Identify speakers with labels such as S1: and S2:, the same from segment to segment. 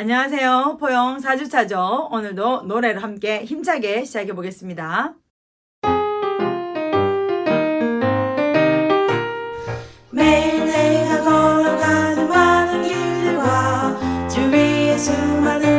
S1: 안녕하세요. 포영 4주차죠. 오늘도 노래를 함께 힘차게 시작해 보겠습니다. 매일 내가 걸어가는 많은 길들과 주위에 수많은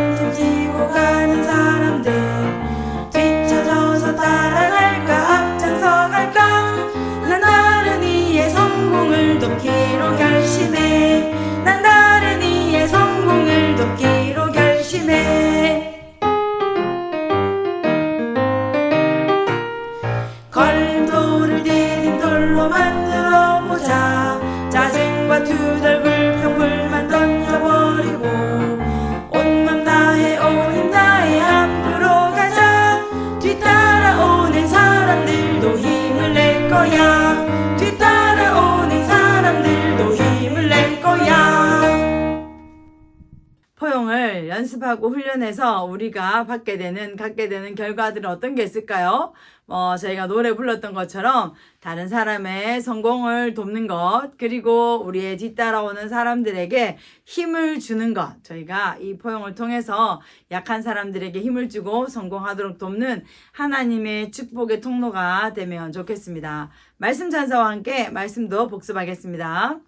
S1: 연습하고 훈련해서 우리가 받게 되는, 갖게 되는 결과들은 어떤 게 있을까요? 어, 저희가 노래 불렀던 것처럼 다른 사람의 성공을 돕는 것, 그리고 우리의 뒤따라오는 사람들에게 힘을 주는 것. 저희가 이 포용을 통해서 약한 사람들에게 힘을 주고 성공하도록 돕는 하나님의 축복의 통로가 되면 좋겠습니다. 말씀 찬사와 함께 말씀도 복습하겠습니다.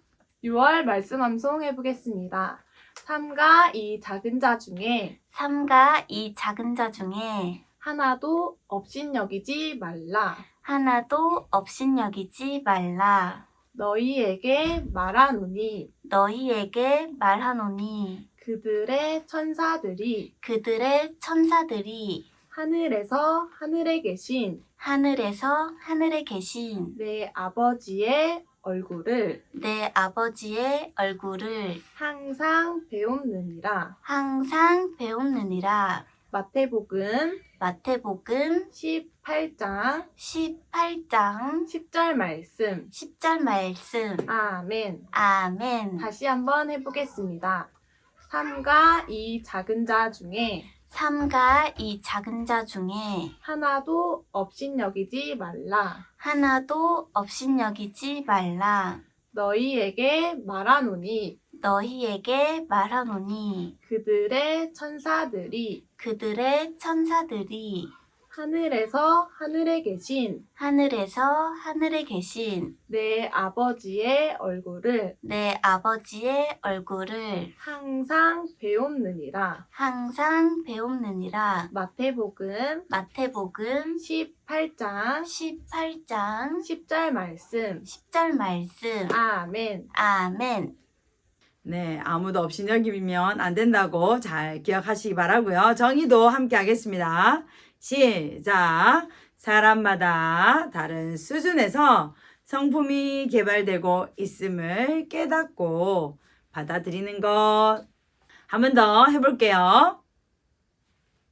S2: 6월 말씀 암송 해보겠습니다. 삼가 이 작은 자 중에
S3: 삼가 이 작은 자 중에
S2: 하나도 업신여기지 말라.
S3: 하나도 업신여기지 말라.
S2: 너희에게 말하노니
S3: 너희에게 말하노니
S2: 그들의 천사들이
S3: 그들의 천사들이
S2: 하늘에서 하늘에 계신
S3: 하늘에서 하늘에 계신
S2: 내 아버지의 얼굴을
S3: 내 아버지의 얼굴을
S2: 항상 배움느니라.
S3: 항상 배움느니라.
S2: 마태복음
S3: 마태복음
S2: 18장
S3: 18장
S2: 10절 말씀.
S3: 10절 말씀.
S2: 아멘.
S3: 아멘.
S2: 다시 한번 해보겠습니다. 삼가 이 작은 자 중에
S3: 삼가 이 작은 자 중에
S2: 하나도 업신여기지 말라.
S3: 하나도 업신여기지 말라.
S2: 너희에게 말하노니
S3: 너희에게 말하노니
S2: 그들의 천사들이
S3: 그들의 천사들이
S2: 하늘에서 하늘에 계신
S3: 하늘에서 하늘에 계신
S2: 내 아버지의 얼굴을
S3: 내 아버지의 얼굴을
S2: 항상 배움느니라.
S3: 항상 배움느니라.
S2: 마태복음
S3: 마태복음
S2: 18장
S3: 18장
S2: 10절 말씀.
S3: 10절 말씀.
S2: 아멘.
S3: 아멘.
S1: 네, 아무도 없이 여기면 안 된다고 잘 기억하시기 바라고요. 정의도 함께 하겠습니다. 시작. 사람마다 다른 수준에서 성품이 개발되고 있음을 깨닫고 받아들이는 것. 한 번 더 해볼게요.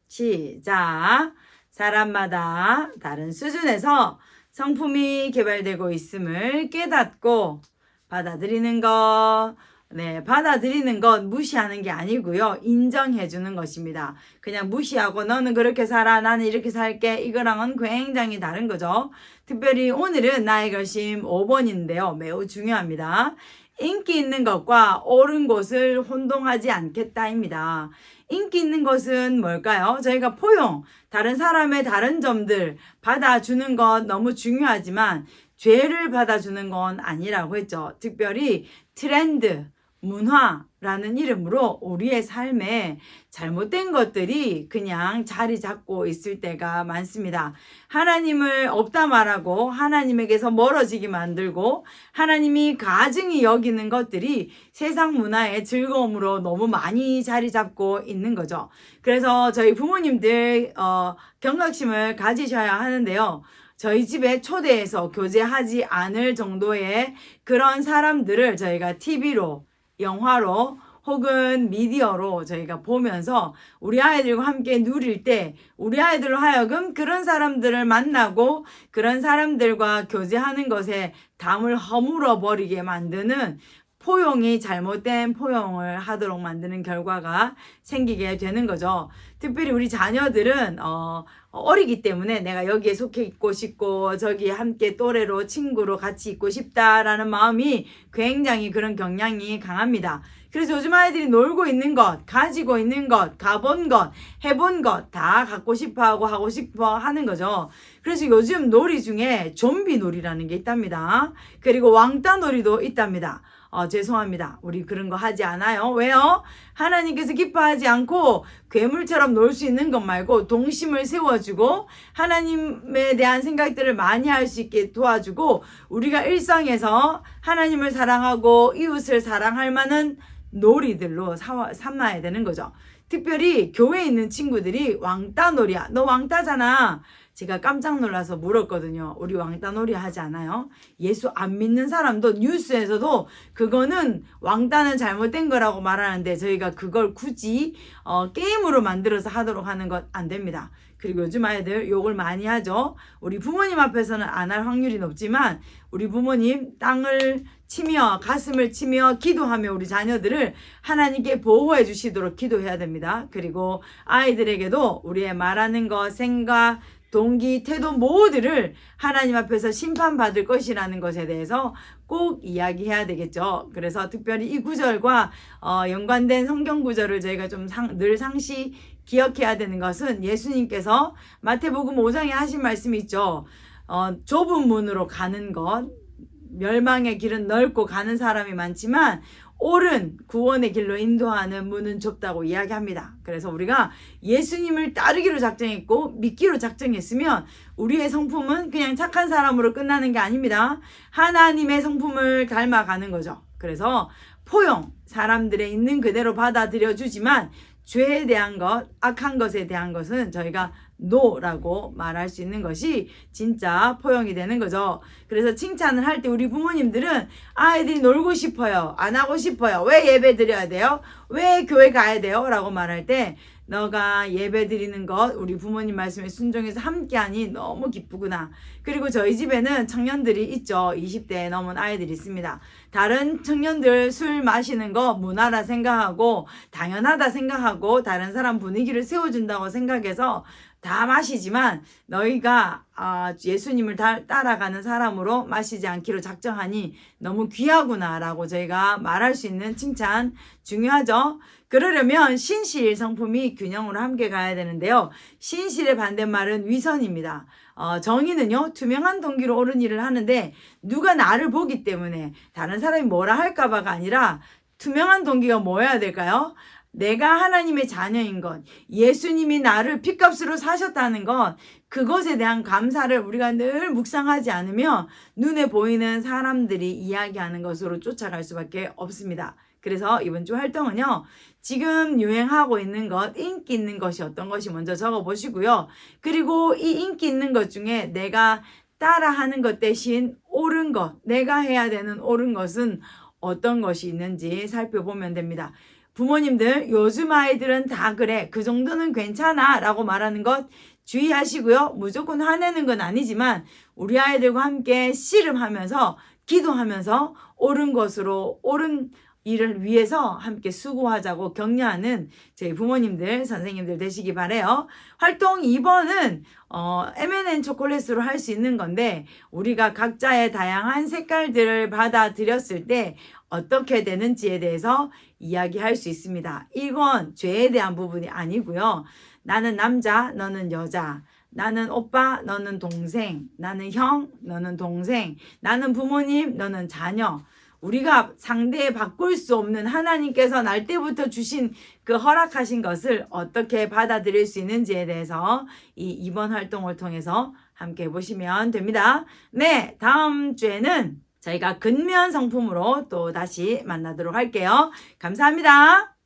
S1: 시작. 사람마다 다른 수준에서 성품이 개발되고 있음을 깨닫고 받아들이는 것. 네, 받아들이는 것 무시하는 게 아니고요. 인정해 주는 것입니다. 그냥 무시하고 너는 그렇게 살아, 나는 이렇게 살게. 이거랑은 굉장히 다른 거죠. 특별히 오늘은 나의 결심 5번인데요. 매우 중요합니다. 인기 있는 것과 옳은 곳을 혼동하지 않겠다입니다. 인기 있는 것은 뭘까요? 저희가 포용, 다른 사람의 다른 점들 받아주는 것 너무 중요하지만 죄를 받아주는 건 아니라고 했죠. 특별히 트렌드, 문화라는 이름으로 우리의 삶에 잘못된 것들이 그냥 자리 잡고 있을 때가 많습니다. 하나님을 없다 말하고 하나님에게서 멀어지게 만들고 하나님이 가증히 여기는 것들이 세상 문화의 즐거움으로 너무 많이 자리 잡고 있는 거죠. 그래서 저희 부모님들 어, 경각심을 가지셔야 하는데요. 저희 집에 초대해서 교제하지 않을 정도의 그런 사람들을 저희가 TV로 영화로 혹은 미디어로 저희가 보면서 우리 아이들과 함께 누릴 때 우리 아이들로 하여금 그런 사람들을 만나고 그런 사람들과 교제하는 것에 담을 허물어 버리게 만드는 포용이 잘못된 포용을 하도록 만드는 결과가 생기게 되는 거죠. 특별히 우리 자녀들은 어, 어리기 때문에 내가 여기에 속해 있고 싶고 저기 함께 또래로 친구로 같이 있고 싶다라는 마음이 굉장히 그런 경향이 강합니다. 그래서 요즘 아이들이 놀고 있는 것, 가지고 있는 것, 가본 것, 해본 것 다 갖고 싶어 하고 하고 싶어 하는 거죠. 그래서 요즘 놀이 중에 좀비 놀이라는 게 있답니다. 그리고 왕따 놀이도 있답니다. 어, 죄송합니다. 우리 그런 거 하지 않아요. 왜요? 하나님께서 기뻐하지 않고 괴물처럼 놀 수 있는 것 말고 동심을 세워주고 하나님에 대한 생각들을 많이 할 수 있게 도와주고 우리가 일상에서 하나님을 사랑하고 이웃을 사랑할 만한 놀이들로 사, 삼아야 되는 거죠. 특별히 교회에 있는 친구들이 왕따 놀이야. 너 왕따잖아. 제가 깜짝 놀라서 물었거든요. 우리 왕따 놀이 하지 않아요? 예수 안 믿는 사람도 뉴스에서도 그거는 왕따는 잘못된 거라고 말하는데 저희가 그걸 굳이 어, 게임으로 만들어서 하도록 하는 것안 됩니다. 그리고 요즘 아이들 욕을 많이 하죠. 우리 부모님 앞에서는 안 할 확률이 높지만 우리 부모님 땅을 치며 가슴을 치며 기도하며 우리 자녀들을 하나님께 보호해 주시도록 기도해야 됩니다. 그리고 아이들에게도 우리의 말하는 것, 생각, 동기, 태도 모두를 하나님 앞에서 심판받을 것이라는 것에 대해서 꼭 이야기해야 되겠죠. 그래서 특별히 이 구절과 어, 연관된 성경 구절을 저희가 좀 늘 상시 기억해야 되는 것은 예수님께서 마태복음 5장에 하신 말씀이 있죠. 어, 좁은 문으로 가는 것, 멸망의 길은 넓고 가는 사람이 많지만 옳은 구원의 길로 인도하는 문은 좁다고 이야기합니다. 그래서 우리가 예수님을 따르기로 작정했고 믿기로 작정했으면 우리의 성품은 그냥 착한 사람으로 끝나는 게 아닙니다. 하나님의 성품을 닮아가는 거죠. 그래서 포용, 사람들의 있는 그대로 받아들여 주지만 죄에 대한 것, 악한 것에 대한 것은 저희가 노라고 말할 수 있는 것이 진짜 포용이 되는 거죠. 그래서 칭찬을 할 때 우리 부모님들은 아이들이 놀고 싶어요. 안 하고 싶어요. 왜 예배 드려야 돼요? 왜 교회 가야 돼요? 라고 말할 때 너가 예배 드리는 것 우리 부모님 말씀에 순종해서 함께하니 너무 기쁘구나. 그리고 저희 집에는 청년들이 있죠. 20대 넘은 아이들이 있습니다. 다른 청년들 술 마시는 거 문화라 생각하고 당연하다 생각하고 다른 사람 분위기를 세워준다고 생각해서 다 마시지만 너희가 아, 예수님을 다, 따라가는 사람으로 마시지 않기로 작정하니 너무 귀하구나라고 저희가 말할 수 있는 칭찬 중요하죠. 그러려면 신실 성품이 균형으로 함께 가야 되는데요. 신실의 반대말은 위선입니다. 어, 정의는요, 투명한 동기로 옳은 일을 하는데, 누가 나를 보기 때문에 다른 사람이 뭐라 할까봐가 아니라, 투명한 동기가 뭐여야 될까요? 내가 하나님의 자녀인 것, 예수님이 나를 핏값으로 사셨다는 것, 그것에 대한 감사를 우리가 늘 묵상하지 않으면 눈에 보이는 사람들이 이야기하는 것으로 쫓아갈 수밖에 없습니다. 그래서 이번 주 활동은요, 지금 유행하고 있는 것, 인기 있는 것이 어떤 것이 먼저 적어 보시고요. 그리고 이 인기 있는 것 중에 내가 따라하는 것 대신 옳은 것, 내가 해야 되는 옳은 것은 어떤 것이 있는지 살펴보면 됩니다. 부모님들, 요즘 아이들은 다 그래. 그 정도는 괜찮아. 라고 말하는 것 주의하시고요. 무조건 화내는 건 아니지만, 우리 아이들과 함께 씨름하면서, 기도하면서, 옳은 것으로, 옳은 일을 위해서 함께 수고하자고 격려하는 저희 부모님들, 선생님들 되시기 바래요. 활동 2번은 어, M&N 초콜릿으로 할 수 있는 건데 우리가 각자의 다양한 색깔들을 받아들였을 때 어떻게 되는지에 대해서 이야기할 수 있습니다. 이건 죄에 대한 부분이 아니고요. 나는 남자, 너는 여자. 나는 오빠, 너는 동생. 나는 형, 너는 동생. 나는 부모님, 너는 자녀. 우리가 상대에 바꿀 수 없는 하나님께서 날 때부터 주신 그 허락하신 것을 어떻게 받아들일 수 있는지에 대해서 이 이번 활동을 통해서 함께 해보시면 됩니다. 네, 다음 주에는 저희가 근면 성품으로 또 다시 만나도록 할게요. 감사합니다.